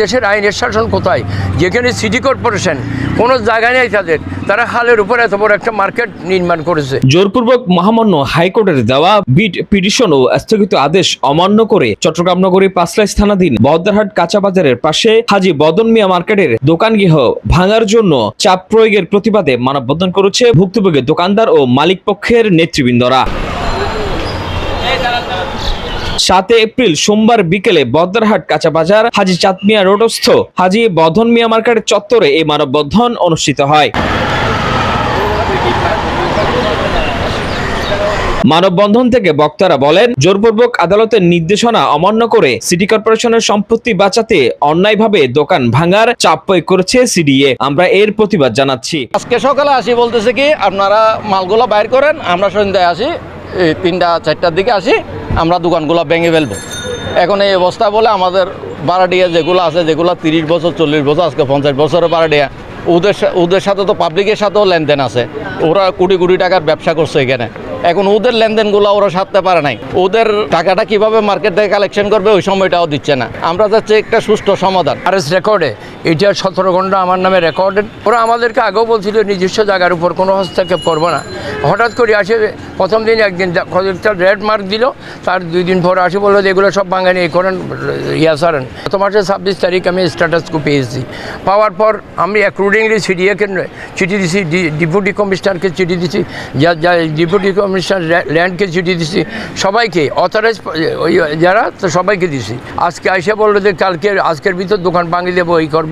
দেশের আইনের শাসন কোথায়? যেখানে সিটি কর্পোরেশন কোনো জায়গা নেই তাদের। তারা খালের উপর এত বড় একটা মার্কেট নির্মাণ করেছে। জোরপূর্বক মহামান্য হাইকোর্টের দেওয়া বিট পিটিশন ও স্থগিত আদেশ অমান্য করে চট্টগ্রাম নগরী পাঁচলাইশ থানাধীন বদ্দারহাট কাঁচা বাজারের পাশে হাজি বদন মিয়া মার্কেটের দোকানগৃহ ভাঙার জন্য চাপ প্রয়োগের প্রতিবাদে মানববন্ধন করেছে ভুক্তভোগী দোকানদার ও মালিক পক্ষের নেতৃবৃন্দরা। সাতে এপ্রিল সোমবার বিকেলে বদ্দারহাট কাঁচা বাজার হাজি চাঁদমিয়া রোডস্থ হাজি বদন মিয়া মার্কেটের চত্বরে এই মানববন্ধন অনুষ্ঠিত হয়। মানববন্ধন থেকে বক্তারা বলেন, জোরপূর্বক আদালতের নির্দেশনা অমান্য করে সিটি কর্পোরেশনের সম্পত্তি বাঁচাতে অন্যায়ভাবে দোকান ভাঙার চাপ প্রয়োগ করেছে সিডিএ। আমরা এর প্রতিবাদ জানাচ্ছি। আজকে সকালে আসি বলতেছে কি, আপনারা মালগুলো বাইর করেন, আমরা সন্ধ্যায় আসি, এই তিনটা, চারটার দিকে আসি। আমরা দোকানগুলো ভেঙে ফেলব। এখন এই অবস্থা বলে আমাদের বারাডিয়া যেগুলো আছে, যেগুলো তিরিশ বছর, চল্লিশ বছর, আজকে পঞ্চাশ বছরের বারাডিয়া, ওদের ওদের সাথে তো পাবলিকের সাথেও লেনদেন আছে। ওরা কোটি কোটি টাকার ব্যবসা করছে এখানে। এখন ওদের লেনদেনগুলো ওরা সারতে পারে নাই। ওদের টাকাটা কীভাবে মার্কেট থেকে কালেকশন করবে, ওই সময়টাও দিচ্ছে না। আমরা চাচ্ছি একটা সুষ্ঠু সমাধান। আর রেকর্ডে এটা সতেরো ঘণ্টা আমার নামে রেকর্ডেড। ওরা আমাদেরকে আগেও বলছিল, নিজস্ব জায়গার উপর কোনো হস্তক্ষেপ করব না। হঠাৎ করে আসে, প্রথম দিন একদিন কয়েকটা রেড মার্ক দিল, তার দুই দিন পর আসে, বলল যে এগুলো সব বাঙালি এই করেন, ইয়া সারেন। গত মাসের ছাব্বিশ তারিখ আমি স্ট্যাটাসকো পেয়েছি পাওয়ার পর আমি অ্যাক্রুডিংলি সিডিএকে চিঠি দিছি ডিপুটি কমিশনারকে চিঠি দিছি ডিপুটি কমিশনার ল্যান্ডকে চিঠি দিছি, সবাইকে অথরাইজ ওই যারা, তো সবাইকে দিছি। আজকে আইসা বলল যে কালকে আজকের ভিতর দোকান ভাঙিয়ে দেবো, এই করব।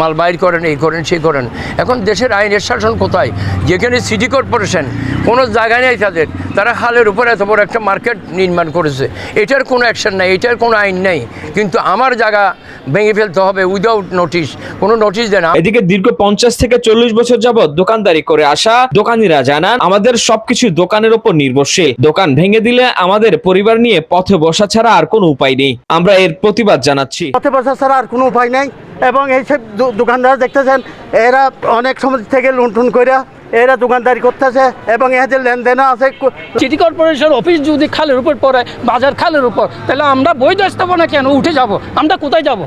মাল বাইর করেন এই করেন সেই করেন। এখন দেশের আইনের শাসন কোথায়? যেখানে সিটি কর্পোরেশন কোনো জায়গা নেই তাদের। তারা খালের উপর এত বড় একটা মার্কেট নির্মাণ করেছে। এটার কোনো অ্যাকশন নাই এটার কোনো আইন নেই। কিন্তু আমার জায়গা ভেঙে ফেলতে হবে উইদাউট নোটিশ কোনো নোটিশ দেয় না। এদিকে দীর্ঘ পঞ্চাশ থেকে চল্লিশ বছর যাবৎ দোকানদারি করে আসা দোকানিরা জানান আমাদের সবকিছু দোকানের উপর নির্ভরশীল। দোকান ভেঙে দিলে আমাদের পরিবার নিয়ে পথে বসা ছাড়া আর কোনো উপায় নেই। আমরা এর প্রতিবাদ জানাচ্ছি। পথে বসা ছাড়া আর কোনো উপায় নেই এবং এই সব দোকানদার দেখতেছেন, এরা অনেক সময় থেকে লুণ্ঠন করে এরা দোকানদারি করতেছে এবং এদের লেনদেনও আছে সিটি কর্পোরেশন অফিস যদি খালের উপর পড়ে, বাজার খালের উপর, তাহলে আমরা বৈধ স্থাপনা কেন? উঠে যাব। আমরা কোথায় যাব?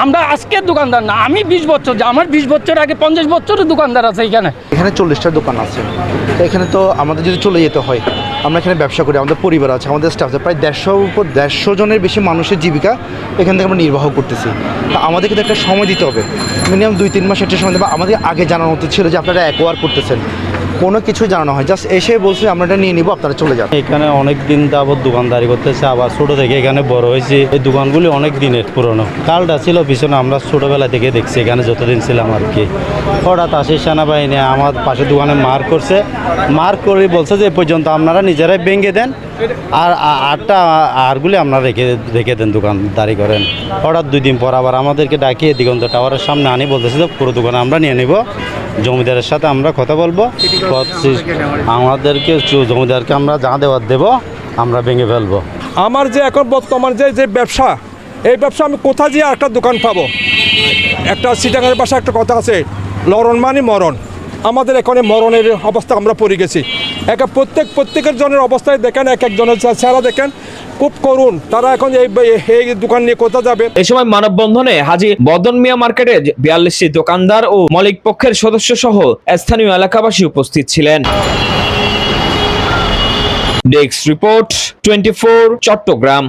আমরা আজকে দোকানদার না, আমি বিশ বছর আমার বিশ বছর আগে পঞ্চাশ বছরের দোকানদার আছে এখানে। এখানে চল্লিশটা দোকান আছে। এখানে তো আমাদের যদি চলে যেতে হয়, আমরা এখানে ব্যবসা করি, আমাদের পরিবার আছে, আমাদের স্টাফ আছে, প্রায় দেড়শো উপর দেড়শো জনের বেশি মানুষের জীবিকা এখান থেকে আমরা নির্বাহ করতেছি। তা আমাদেরকে তো একটা সময় দিতে হবে। মিনিমাম দুই, তিন মাস সময় দেবো আমাদের আগে জানানো উচিত ছিল যে আপনারা অ্যাকোয়ার করতেছেন। কোনো কিছু জানানো হয়, জাস্ট এসে বলছে, আমরা এটা নিয়ে নিবো, আপনারা চলে যান। এখানে অনেক দিন যাবত দোকানদারি করতেছে, আবার ছোট থেকে এখানে বড় হয়েছে। এই দোকানগুলি অনেক দিনের পুরনো। কালটা ছিল, পিছনে আমরা ছোটবেলা থেকে দেখছি, এখানে যতদিন ছিলাম আর কি। হঠাৎ আসে সেনাবাহিনী, আমার পাশে দোকানে মার করছে। মার করে বলছে যে পর্যন্ত আপনারা নিজেরাই ভেঙে দেন আর আটটা আরগুলি আপনারা রেখে রেখে দেন দোকানদারি করেন। হঠাৎ দুই দিন পর আবার আমাদেরকে ডাকিয়ে দিগন্ত টাওয়ারের সামনে আনি, বলতেছে যে পুরো দোকান আমরা নিয়ে নেব। জমিদারের সাথে আমরা কথা বলব। আমাদেরকে জমিদারকে আমরা যা দেওয়ার দেবো, আমরা ভেঙে ফেলব। আমার যে এখন বর্তমান যে যে ব্যবসা, এই ব্যবসা আমি কোথায় যেয়ে একটা দোকান পাবো? একটা সিটাঙের বাসা একটা কথা আছে, লরণ মানে মরণ। আমাদের এখানে মরণের অবস্থা আমরা পড়ে গেছি। একা প্রত্যেক, প্রত্যেকের জনের অবস্থায় দেখেন, এক একজনের চেহারা দেখেন। খুব করুন তারা এখন এই এই দোকান নিয়ে কোথায় যাবে? এ সময় মানববন্ধনে হাজি বদন মিয়া মার্কেটে বিয়াল্লিশটি দোকানদার ও মালিক পক্ষের সদস্য সহ স্থানীয় এলাকাবাসী উপস্থিত ছিলেন। Desk report, twenty Chattogram.